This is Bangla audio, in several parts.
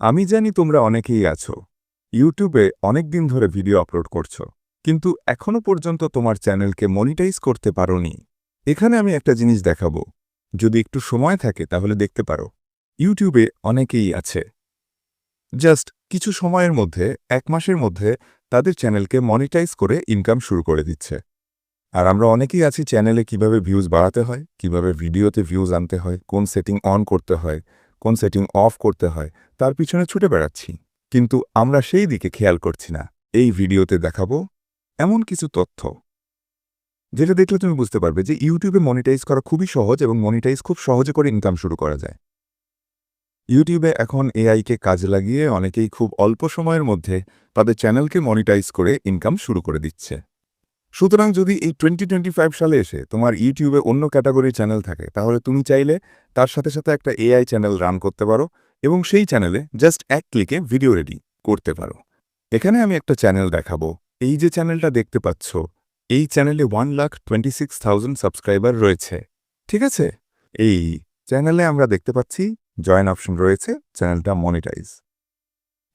আমি জানি তোমরা অনেকেই আছো। ইউটিউবে অনেক দিন ধরে ভিডিও আপলোড করছ। কিন্তু এখনও পর্যন্ত তোমার চ্যানেলকে মনিটাইজ করতে পারোনি। এখানে আমি একটা জিনিস দেখাবো। যদি একটু সময় থাকে তাহলে দেখতে পারো। ইউটিউবে অনেকেই আছে। জাস্ট কিছু সময়ের মধ্যে, এক মাসের মধ্যে, তাদের চ্যানেলকে মনিটাইজ করে ইনকাম শুরু করে দিচ্ছে। আর আমরা অনেকেই আছি চ্যানেলে কীভাবে ভিউজ বাড়াতে হয়, কীভাবে ভিডিওতে ভিউজ আনতে হয়, কোন সেটিং অন করতে হয় কোন সেটিং অফ করতে হয়, তার পিছনে ছুটে বেড়াচ্ছি। কিন্তু আমরা সেই দিকে খেয়াল করছি না। এই ভিডিওতে দেখাবো এমন কিছু তথ্য। যেটা দেখলে তুমি বুঝতে পারবে যে ইউটিউবে মনিটাইজ করা খুবই সহজ এবং মনিটাইজ খুব সহজে করে ইনকাম শুরু করা যায়। ইউটিউবে এখন এআইকে কাজে লাগিয়ে অনেকেই খুব অল্প সময়ের মধ্যে তাদের চ্যানেলকে মনিটাইজ করে ইনকাম শুরু করে দিচ্ছে। সুতরাং যদি এই টোয়েন্টি টোয়েন্টি ফাইভ সালে এসে তোমার ইউটিউবে অন্য ক্যাটাগরির চ্যানেল থাকে, তাহলে তুমি চাইলে তার সাথে সাথে একটা এআই চ্যানেল রান করতে পারো এবং সেই চ্যানেলে জাস্ট এক ক্লিকে ভিডিও রেডি করতে পারো। এখানে আমি একটা চ্যানেল দেখাবো। এই যে চ্যানেলটা দেখতে পাচ্ছ, এই চ্যানেলে one lakh twenty six thousand subscriber রয়েছে। ঠিক আছে? এই চ্যানেলে আমরা দেখতে পাচ্ছি জয়েন অপশন রয়েছে, চ্যানেলটা মনিটাইজ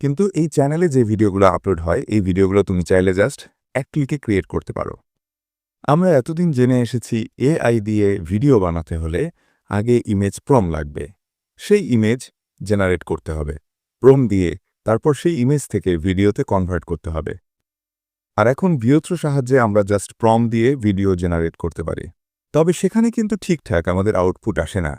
কিন্তু এই চ্যানেলে যে ভিডিওগুলো আপলোড হয়, এই ভিডিওগুলো তুমি চাইলে জাস্ট এক ক্লিকে ক্রিয়েট করতে পারো। আমরা এতদিন জেনে এসেছি, এআই দিয়ে ভিডিও বানাতে হলে আগে ইমেজ প্রম লাগবে। সেই ইমেজ জেনারেট করতে হবে। প্রম দিয়ে তারপর সেই ইমেজ থেকে ভিডিওতে কনভার্ট করতে হবে। আর এখন বিয়ত্র সাহায্যে আমরা জাস্ট প্রম দিয়ে ভিডিও জেনারেট করতে পারি। তবে সেখানে কিন্তু ঠিকঠাক আমাদের আউটপুট আসে না।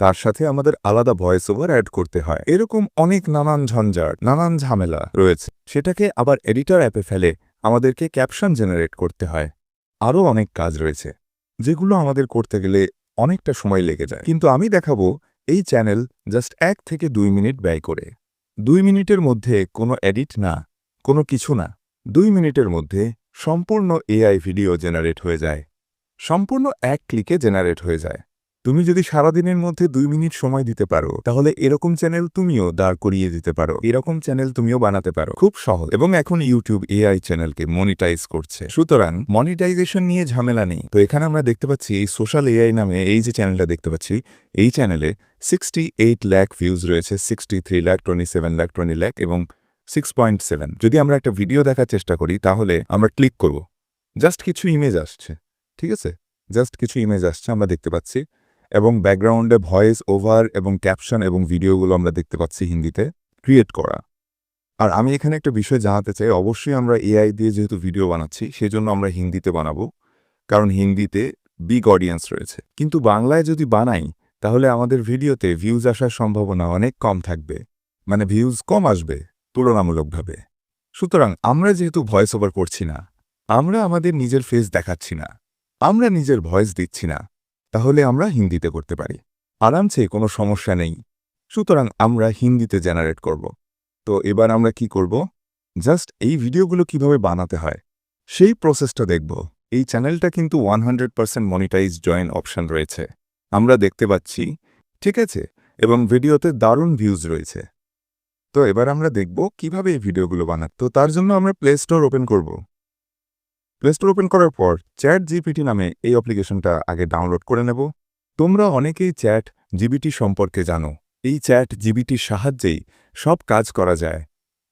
তার সাথে আমাদের আলাদা ভয়েস ওভার অ্যাড করতে হয়। এরকম অনেক নানান ঝঞ্ঝাট, নানান ঝামেলা রয়েছে। সেটাকে আবার এডিটর অ্যাপে ফেলে আমাদেরকে ক্যাপশন জেনারেট করতে হয়। আরও অনেক কাজ রয়েছে, যেগুলো আমাদের করতে গেলে অনেকটা সময় লেগে যায়। কিন্তু আমি দেখাবো এই চ্যানেল জাস্ট এক থেকে দুই মিনিট ব্যয় করে। দুই মিনিটের মধ্যে কোনো এডিট না, কোনো কিছু না। দুই মিনিটের মধ্যে সম্পূর্ণ এআই ভিডিও জেনারেট হয়ে যায়। সম্পূর্ণ এক ক্লিকে জেনারেট হয়ে যায়। তুমি যদি সারাদিনের মধ্যে দুই মিনিট সময় দিতে পারো, তাহলে এরকম চ্যানেল তুমিও দাঁড় করিয়ে দিতে পারো। এরকম চ্যানেল তুমিও বানাতে পারো। খুব সহজ। এবং এখন ইউটিউব এআই চ্যানেলকে মনিটাইজ করছে। সুতরাং মনিটাইজেশন নিয়ে ঝামেলা নেই। তো এখানে আমরা দেখতে পাচ্ছি এই সোশ্যাল এআই নামে এই যে চ্যানেলটা দেখতে পাচ্ছি, এই চ্যানেলে সিক্সটি এইট ল্যাক ভিউজ রয়েছে sixty three lakh twenty seven lakh twenty lakh এবং সিক্স পয়েন্ট সেভেন যদি আমরা একটা ভিডিও দেখার চেষ্টা করি, তাহলে আমরা ক্লিক করব। জাস্ট কিছু ইমেজ আসছে। ঠিক আছে? জাস্ট কিছু ইমেজ আসছে, আমরা দেখতে পাচ্ছি। এবং ব্যাকগ্রাউন্ডে ভয়েস ওভার এবং ক্যাপশন এবং ভিডিওগুলো আমরা দেখতে পাচ্ছি হিন্দিতে ক্রিয়েট করা। আর আমি এখানে একটা বিষয় জানাতে চাই, অবশ্যই আমরা এআই দিয়ে যেহেতু ভিডিও বানাচ্ছি, সেজন্য আমরা হিন্দিতে বানাবো, কারণ হিন্দিতে বিগ অডিয়েন্স রয়েছে। কিন্তু বাংলায় যদি বানাই, তাহলে আমাদের ভিডিওতে ভিউজ আসার সম্ভাবনা অনেক কম থাকবে। মানে ভিউজ কম আসবে, তুলনামূলকভাবে। সুতরাং আমরা যেহেতু ভয়েস ওভার করছি না, আমরা আমাদের নিজের ফেস দেখাচ্ছি না, আমরা নিজের ভয়েস দিচ্ছি না তাহলে আমরা হিন্দিতে করতে পারি। আরামসে কোনো সমস্যা নেই। সুতরাং আমরা হিন্দিতে জেনারেট করব। তো এবার আমরা কি করব? জাস্ট এই ভিডিওগুলো কীভাবে বানাতে হয়? সেই প্রসেসটা দেখব। এই চ্যানেলটা কিন্তু one hundred percent monetize join option রয়েছে। আমরা দেখতে পাচ্ছি, ঠিক আছে? এবং ভিডিওতে দারুণ ভিউজ রয়েছে। তো এবার আমরা দেখব কীভাবে এই ভিডিওগুলো বানাত তো তার জন্য আমরা প্লে স্টোর ওপেন করব। প্লে স্টোর ওপেন করার পর চ্যাট জিপিটি নামে এই অ্যাপ্লিকেশনটা আগে ডাউনলোড করে নেব। তোমরা অনেকেই চ্যাট জিবিটি সম্পর্কে জানো। এই চ্যাট জিবিটির সাহায্যেই সব কাজ করা যায়।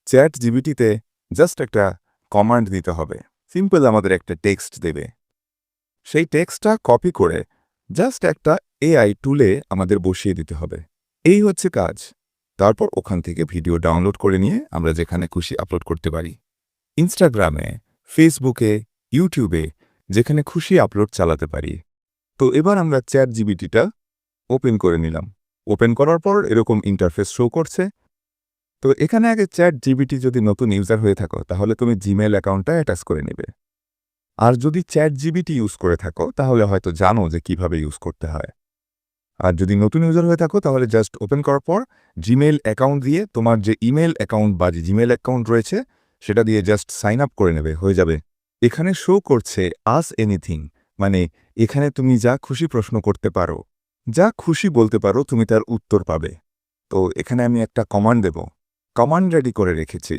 চ্যাট জিবিটিতে জাস্ট একটা কমান্ড দিতে হবে। সিম্পল আমাদের একটা টেক্সট দেবে। সেই টেক্সটটা কপি করে জাস্ট একটা এআই টুলে আমাদের বসিয়ে দিতে হবে। এই হচ্ছে কাজ। তারপর ওখান থেকে ভিডিও ডাউনলোড করে নিয়ে আমরা যেখানে খুশি আপলোড করতে পারি। ইনস্টাগ্রামে ফেসবুকে ইউটিউবে, যেখানে খুশি আপলোড চালাতে পারি। তো এবার আমরা চ্যাট জিবিটিটা ওপেন করে নিলাম। ওপেন করার পর এরকম ইন্টারফেস শো করছে। তো এখানে আগে চ্যাট জিবিটি যদি নতুন ইউজার হয়ে থাকো, তাহলে তুমি জিমেল অ্যাকাউন্টটা অ্যাটাচ করে নেবে। আর যদি চ্যাট জিবিটি ইউজ করে থাকো, তাহলে হয়তো জানো যে কীভাবে ইউজ করতে হয়। আর যদি নতুন ইউজার হয়ে থাকো, তাহলে জাস্ট ওপেন করার পর জিমেল অ্যাকাউন্ট দিয়ে তোমার যে ইমেল অ্যাকাউন্ট বা জিমেল অ্যাকাউন্ট রয়েছে, সেটা দিয়ে জাস্ট সাইন আপ করে নেবে, হয়ে যাবে। এখানে শো করছে আস এনিথিং মানে এখানে তুমি যা খুশি প্রশ্ন করতে পারো, যা খুশি বলতে পারো তুমি তার উত্তর পাবে। তো এখানে আমি একটা কমান্ড দেব। কমান্ড রেডি করে রেখেছি।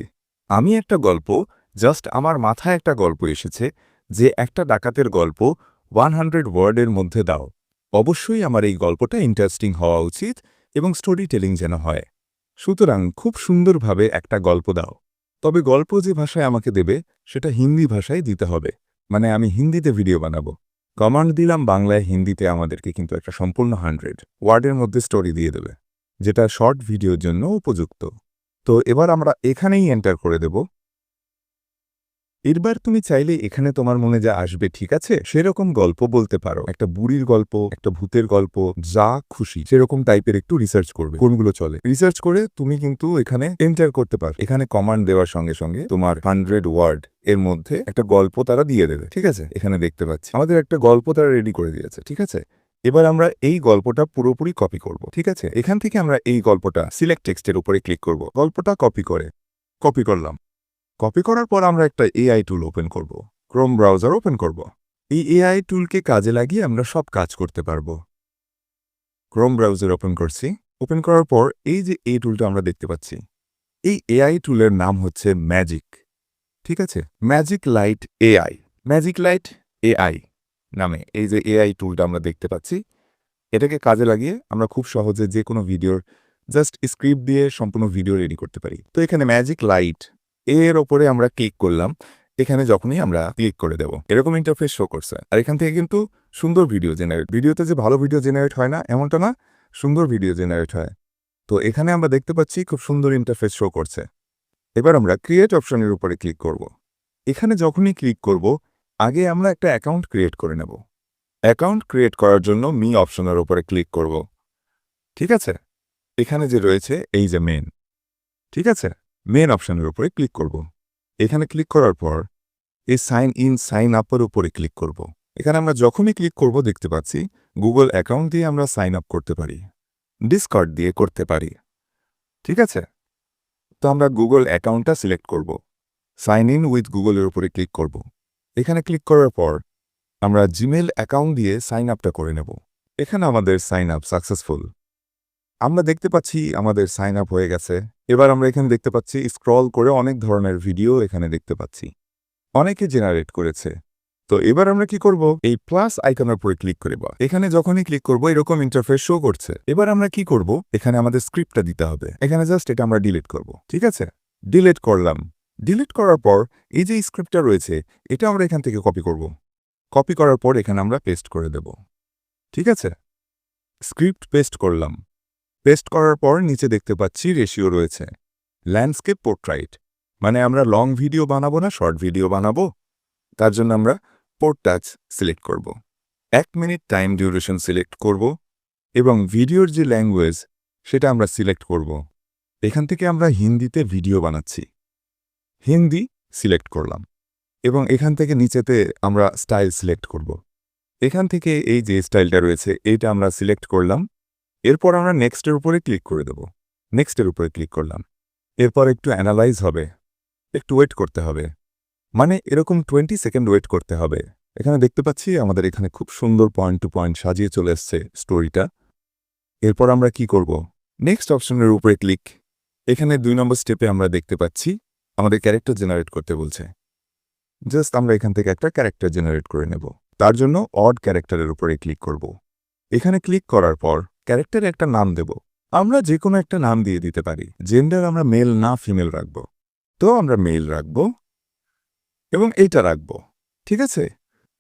আমি একটা গল্প জাস্ট আমার মাথায় একটা গল্প এসেছে, যে একটা ডাকাতের গল্প ওয়ান হান্ড্রেড ওয়ার্ডের মধ্যে দাও। অবশ্যই আমার এই গল্পটা ইন্টারেস্টিং হওয়া উচিত এবং স্টোরি টেলিং যেন হয়। সুতরাং খুব সুন্দরভাবে একটা গল্প দাও। তবে গল্প যে ভাষায় আমাকে দেবে, সেটা হিন্দি ভাষায় দিতে হবে। মানে আমি হিন্দিতে ভিডিও বানাবো। কমান্ড দিলাম, বাংলায় হিন্দিতে আমাদেরকে কিন্তু একটা সম্পূর্ণ হান্ড্রেড ওয়ার্ডের মধ্যে স্টোরি দিয়ে দেবে, যেটা শর্ট ভিডিওর জন্য উপযুক্ত। তো এবার আমরা এখানেই এন্টার করে দেব। এরবার তুমি চাইলে এখানে তোমার মনে যা আসবে, ঠিক আছে? সেরকম গল্প বলতে পারো। একটা বুড়ির গল্প, একটা ভূতের গল্প, যা খুশি। সেরকম টাইপের একটু রিসার্চ করবে, কোনগুলো চলে। রিসার্চ করে তুমি কিন্তু এখানে এন্টার করতে পারো। এখানে কমান্ড দেওয়ার সঙ্গে সঙ্গে তোমার হান্ড্রেড ওয়ার্ড এর মধ্যে একটা গল্প তারা দিয়ে দেবে, ঠিক আছে? এখানে দেখতে পাচ্ছি। আমাদের একটা গল্প তারা রেডি করে দিয়েছে, ঠিক আছে? এবার আমরা এই গল্পটা পুরোপুরি কপি করব, ঠিক আছে? এখান থেকে আমরা এই গল্পটা সিলেক্ট টেক্সটের উপরে ক্লিক করব। গল্পটা কপি করে কপি করলাম। কপি করার পর আমরা একটা এআই টুল ওপেন করব। ক্রোম ব্রাউজার ওপেন করব। এই এআই টুলকে কাজে লাগিয়ে আমরা সব কাজ করতে পারব। ক্রোম ব্রাউজার ওপেন করছি। ওপেন করার পর এই যে এই টুলটা আমরা দেখতে পাচ্ছি, এই এআই টুলের নাম হচ্ছে ম্যাজিক ঠিক আছে? Magic light AI magic light AI নামে এই যে এআই টুলটা আমরা দেখতে পাচ্ছি, এটাকে কাজে লাগিয়ে আমরা খুব সহজে যে কোনো ভিডিওর জাস্ট স্ক্রিপ্ট দিয়ে সম্পূর্ণ ভিডিও রেডি করতে পারি। তো এখানে ম্যাজিক লাইট এর ওপরে আমরা ক্লিক করলাম। এখানে যখনই আমরা ক্লিক করে দেব, এরকম ইন্টারফেস শো করছে। আর এখান থেকে কিন্তু সুন্দর ভিডিও জেনারেট ভিডিওতে যে ভালো ভিডিও জেনারেট হয় না, এমনটা না, সুন্দর ভিডিও জেনারেট হয়। তো এখানে আমরা দেখতে পাচ্ছি খুব সুন্দর ইন্টারফেস শো করছে। এবার আমরা ক্রিয়েট অপশনের উপরে ক্লিক করব। এখানে যখনই ক্লিক করব, আগে আমরা একটা অ্যাকাউন্ট ক্রিয়েট করে নেব। অ্যাকাউন্ট ক্রিয়েট করার জন্য মি অপশনের উপরে ক্লিক করব। ঠিক আছে? এখানে যে রয়েছে, এই যে মেন ঠিক আছে? মেন অপশনের উপরে ক্লিক করব। এখানে ক্লিক করার পর এই সাইন ইন সাইন আপের উপরে ক্লিক করব। এখানে আমরা যখনই ক্লিক করব দেখতে পাচ্ছি গুগল অ্যাকাউন্ট দিয়ে আমরা সাইন আপ করতে পারি ডিসকার্ড দিয়ে করতে পারি। ঠিক আছে? তো আমরা গুগল অ্যাকাউন্টটা সিলেক্ট করব। সাইন ইন উইথ গুগলের উপরে ক্লিক করব। এখানে ক্লিক করার পর আমরা জিমেল অ্যাকাউন্ট দিয়ে সাইন আপটা করে নেব। এখানে আমাদের সাইন আপ সাকসেসফুল আমরা দেখতে পাচ্ছি আমাদের সাইন আপ হয়ে গেছে। এবার আমরা এখানে দেখতে পাচ্ছি স্ক্রল করে অনেক ধরনের ভিডিও এখানে দেখতে পাচ্ছি। অনেকে জেনারেট করেছে। তো এবার আমরা কি করব? এই প্লাস আইকনের উপরে ক্লিক করব এখানে যখনই ক্লিক করব, এরকম ইন্টারফেস শো করছে। এবার আমরা কি করব? এখানে আমাদের স্ক্রিপ্টটা দিতে হবে। এখানে জাস্ট এটা আমরা ডিলিট করব। ঠিক আছে? ডিলিট করলাম। ডিলিট করার পর এই যে স্ক্রিপ্টটা রয়েছে, এটা আমরা এখান থেকে কপি করব। কপি করার পর এখানে আমরা পেস্ট করে দেব। ঠিক আছে? স্ক্রিপ্ট পেস্ট করলাম। পেস্ট করার পর নিচে দেখতে পাচ্ছি রেশিও রয়েছে। ল্যান্ডস্কেপ পোর্ট্রাইট মানে আমরা লং ভিডিও বানাবো না শর্ট ভিডিও বানাবো? তার জন্য আমরা পোর্ট টাচ সিলেক্ট করব। এক মিনিট টাইম ডিউরেশন সিলেক্ট করব এবং ভিডিওর যে ল্যাঙ্গুয়েজ সেটা আমরা সিলেক্ট করব। এখান থেকে আমরা হিন্দিতে ভিডিও বানাচ্ছি। হিন্দি সিলেক্ট করলাম এবং এখান থেকে নিচেতে আমরা স্টাইল সিলেক্ট করব। এখান থেকে এই যে স্টাইলটা রয়েছে, এইটা আমরা সিলেক্ট করলাম। এরপর আমরা নেক্সটের উপরে ক্লিক করে দেব। নেক্সটের উপরে ক্লিক করলাম। এরপর একটু অ্যানালাইজ হবে। একটু ওয়েট করতে হবে। মানে এরকম টোয়েন্টি সেকেন্ড ওয়েট করতে হবে। এখানে দেখতে পাচ্ছি আমাদের এখানে খুব সুন্দর পয়েন্ট টু পয়েন্ট সাজিয়ে চলে এসছে স্টোরিটা এরপর আমরা কি করব? নেক্সট অপশনের উপরে ক্লিক এখানে দুই নম্বর স্টেপে আমরা দেখতে পাচ্ছি, আমাদের ক্যারেক্টার জেনারেট করতে বলছে। জাস্ট আমরা এখান থেকে একটা ক্যারেক্টার জেনারেট করে নেব। তার জন্য অড ক্যারেক্টারের উপরে ক্লিক করব। এখানে ক্লিক করার পর ক্যারেক্টারে একটা নাম দেব। আমরা যে কোনো একটা নাম দিয়ে দিতে পারি। জেন্ডার আমরা মেল না ফিমেল রাখব। তো আমরা মেল রাখব এবং এইটা রাখব। ঠিক আছে?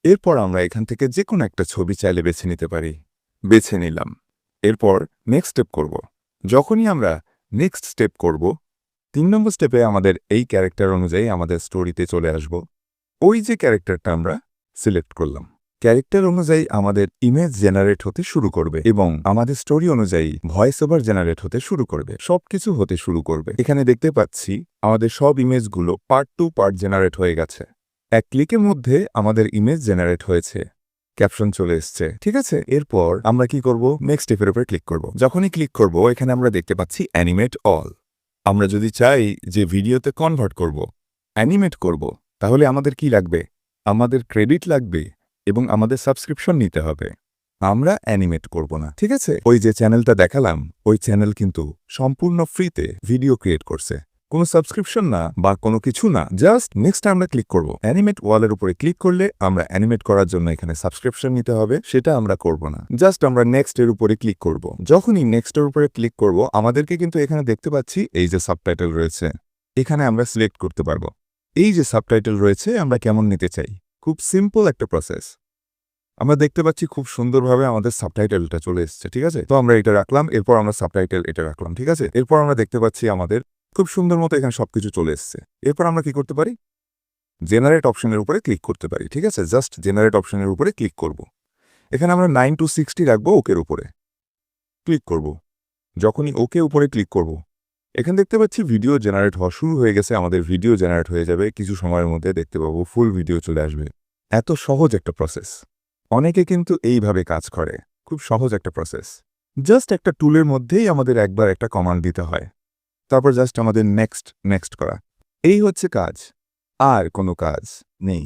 এরপর আমরা এখান থেকে যে কোনো একটা ছবি চাইলে বেছে নিতে পারি। বেছে নিলাম। এরপর নেক্সট স্টেপ করব। যখনই আমরা নেক্সট স্টেপ করব, তিন নম্বর স্টেপে আমাদের এই ক্যারেক্টার অনুযায়ী আমাদের স্টোরিতে চলে আসব। ওই যে ক্যারেক্টারটা আমরা সিলেক্ট করলাম। ক্যারেক্টার অনুযায়ী আমাদের ইমেজ জেনারেট হতে শুরু করবে এবং আমাদের স্টোরি অনুযায়ী ভয়েস ওভার জেনারেট হতে শুরু করবে, সবকিছু হতে শুরু করবে। এখানে দেখতে পাচ্ছি আমাদের সব ইমেজগুলো পার্ট টু পার্ট জেনারেট হয়ে গেছে। এক ক্লিকের মধ্যে আমাদের ইমেজ জেনারেট হয়েছে। ক্যাপশন চলে এসছে। ঠিক আছে? এরপর আমরা কি করব? নেক্সট স্টেপের উপর ক্লিক করব। যখনই ক্লিক করব, এখানে আমরা দেখতে পাচ্ছি অ্যানিমেট অল আমরা যদি চাই যে ভিডিওতে কনভার্ট করব অ্যানিমেট করব, তাহলে আমাদের কি লাগবে? আমাদের ক্রেডিট লাগবে। এবং আমাদের সাবস্ক্রিপশন নিতে হবে। আমরা অ্যানিমেট করব না, ঠিক আছে? ওই যে চ্যানেলটা দেখালাম, ওই চ্যানেল কিন্তু সম্পূর্ণ ফ্রিতে ভিডিও ক্রিয়েট করছে। কোনো সাবস্ক্রিপশন না বা কোনো কিছু না জাস্ট নেক্সট আমরা ক্লিক করব। অ্যানিমেট ওয়ালের উপরে ক্লিক করলে আমরা অ্যানিমেট করার জন্য এখানে সাবস্ক্রিপশন নিতে হবে, সেটা আমরা করব না। জাস্ট আমরা নেক্সট এর উপরে ক্লিক করব। যখনই নেক্সট এর উপরে ক্লিক করব, আমাদেরকে কিন্তু এখানে দেখতে পাচ্ছি এই যে সাবটাইটেল রয়েছে। এখানে আমরা সিলেক্ট করতে পারব। এই যে সাবটাইটেল রয়েছে, আমরা কেমন নিতে চাই? খুব সিম্পল একটা প্রসেস আমরা দেখতে পাচ্ছি খুব সুন্দরভাবে আমাদের সাবটাইটেলটা চলে এসেছে, ঠিক আছে? তো আমরা এটা রাখলাম, এরপর আমরা সাবটাইটেল এটা রাখলাম, ঠিক আছে? এরপর আমরা দেখতে পাচ্ছি আমাদের খুব সুন্দর মতো এখানে সবকিছু চলে এসছে। এরপর আমরা কি করতে পারি? জেনারেট অপশনের উপরে ক্লিক করতে পারি, ঠিক আছে? জাস্ট জেনারেট অপশনের উপরে ক্লিক করব। এখানে আমরা নাইন টু সিক্সটি রাখব ওকের উপরে। ক্লিক করব। যখনই ওকে উপরে ক্লিক করব এখানে দেখতে পাচ্ছি ভিডিও জেনারেট হওয়া শুরু হয়ে গেছে, আমাদের ভিডিও জেনারেট হয়ে যাবে, কিছু সময়ের মধ্যে দেখতে পাবো ফুল ভিডিও চলে আসবে। এত সহজ একটা প্রসেস অনেকে কিন্তু এইভাবে কাজ করে, খুব সহজ একটা প্রসেস জাস্ট একটা টুলের মধ্যেই আমাদের একবার একটা কমান্ড দিতে হয়। তারপর জাস্ট আমাদের নেক্সট নেক্সট করা। এই হচ্ছে কাজ। আর কোনো কাজ নেই।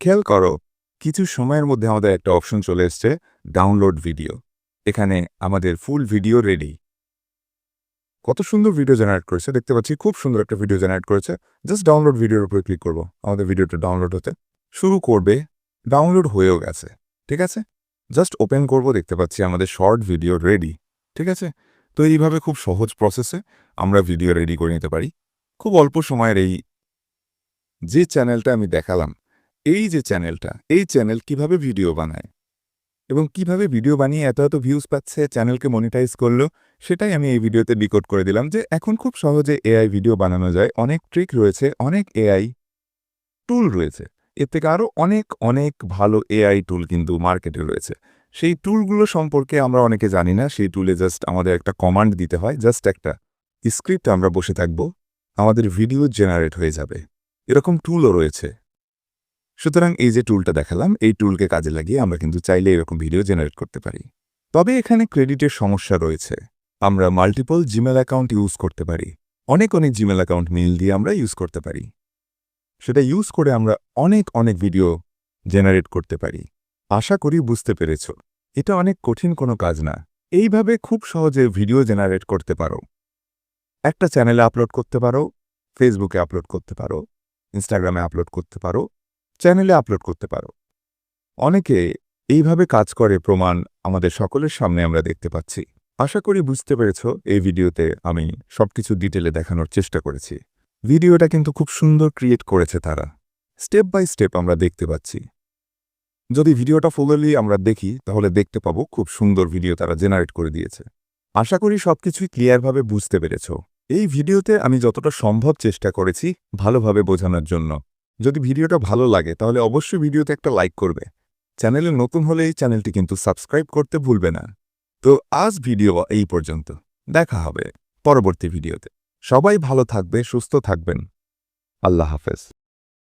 খেয়াল করো, কিছু সময়ের মধ্যে আমাদের একটা অপশন চলে এসছে ডাউনলোড ভিডিও এখানে আমাদের ফুল ভিডিও রেডি কত সুন্দর ভিডিও জেনারেট করেছে। দেখতে পাচ্ছি খুব সুন্দর একটা ভিডিও জেনারেট করেছে। জাস্ট ডাউনলোড ভিডিওর উপরে ক্লিক করব। আমাদের ভিডিওটা ডাউনলোড হতে শুরু করবে। ডাউনলোড হয়েও গেছে। ঠিক আছে? জাস্ট ওপেন করব। দেখতে পাচ্ছি আমাদের শর্ট ভিডিও রেডি ঠিক আছে? তো এইভাবে খুব সহজ প্রসেসে আমরা ভিডিও রেডি করে নিতে পারি। খুব অল্প সময়ের এই যে চ্যানেলটা আমি দেখালাম, এই যে চ্যানেলটা এই চ্যানেল কীভাবে ভিডিও বানায়? এবং কীভাবে ভিডিও বানিয়ে এত এত ভিউজ পাচ্ছে চ্যানেলকে মনিটাইজ করল, সেটাই আমি এই ভিডিওতে ডিকোড করে দিলাম যে এখন খুব সহজে এআই ভিডিও বানানো যায়। অনেক ট্রিক রয়েছে, অনেক এআই টুল রয়েছে। এর থেকে আরও অনেক অনেক ভালো এআই টুল কিন্তু মার্কেটে রয়েছে। সেই টুলগুলো সম্পর্কে আমরা অনেকে জানি না, সেই টুলে জাস্ট আমাদের একটা কমান্ড দিতে হয় জাস্ট একটা স্ক্রিপ্ট আমরা বসে থাকব, আমাদের ভিডিও জেনারেট হয়ে যাবে। এরকম টুলও রয়েছে। সুতরাং এই যে টুলটা দেখালাম, এই টুলকে কাজে লাগিয়ে আমরা কিন্তু চাইলে এরকম ভিডিও জেনারেট করতে পারি। তবে এখানে ক্রেডিটের সমস্যা রয়েছে। আমরা মাল্টিপল জিমেল অ্যাকাউন্ট ইউজ করতে পারি। অনেক অনেক জিমেল অ্যাকাউন্ট মিল দিয়ে আমরা ইউজ করতে পারি। সেটা ইউজ করে আমরা অনেক অনেক ভিডিও জেনারেট করতে পারি। আশা করি বুঝতে পেরেছ। এটা অনেক কঠিন কোনো কাজ না। এইভাবে খুব সহজে ভিডিও জেনারেট করতে পারো। একটা চ্যানেলে আপলোড করতে পারো ফেসবুকে আপলোড করতে পারো ইনস্টাগ্রামে আপলোড করতে পারো চ্যানেলে আপলোড করতে পারো। অনেকে এইভাবে কাজ করে প্রমাণ আমাদের সকলের সামনে আমরা দেখতে পাচ্ছি। আশা করি বুঝতে পেরেছ, এই ভিডিওতে আমি সবকিছু ডিটেলে দেখানোর চেষ্টা করেছি। ভিডিওটা কিন্তু খুব সুন্দর ক্রিয়েট করেছে তারা। স্টেপ বাই স্টেপ আমরা দেখতে পাচ্ছি। যদি ভিডিওটা ফুললি আমরা দেখি, তাহলে দেখতে পাবো খুব সুন্দর ভিডিও তারা জেনারেট করে দিয়েছে। আশা করি সবকিছুই ক্লিয়ারভাবে বুঝতে পেরেছ। এই ভিডিওতে আমি যতটা সম্ভব চেষ্টা করেছি ভালোভাবে বোঝানোর জন্য। যদি ভিডিওটা ভালো লাগে, তাহলে অবশ্যই ভিডিওতে একটা লাইক করবে। চ্যানেলে নতুন হলে এই চ্যানেলটি কিন্তু সাবস্ক্রাইব করতে ভুলবে না। তো আজ ভিডিও এই পর্যন্ত। দেখা হবে পরবর্তী ভিডিওতে। সবাই ভালো থাকবে, সুস্থ থাকবেন। আল্লাহ হাফেজ।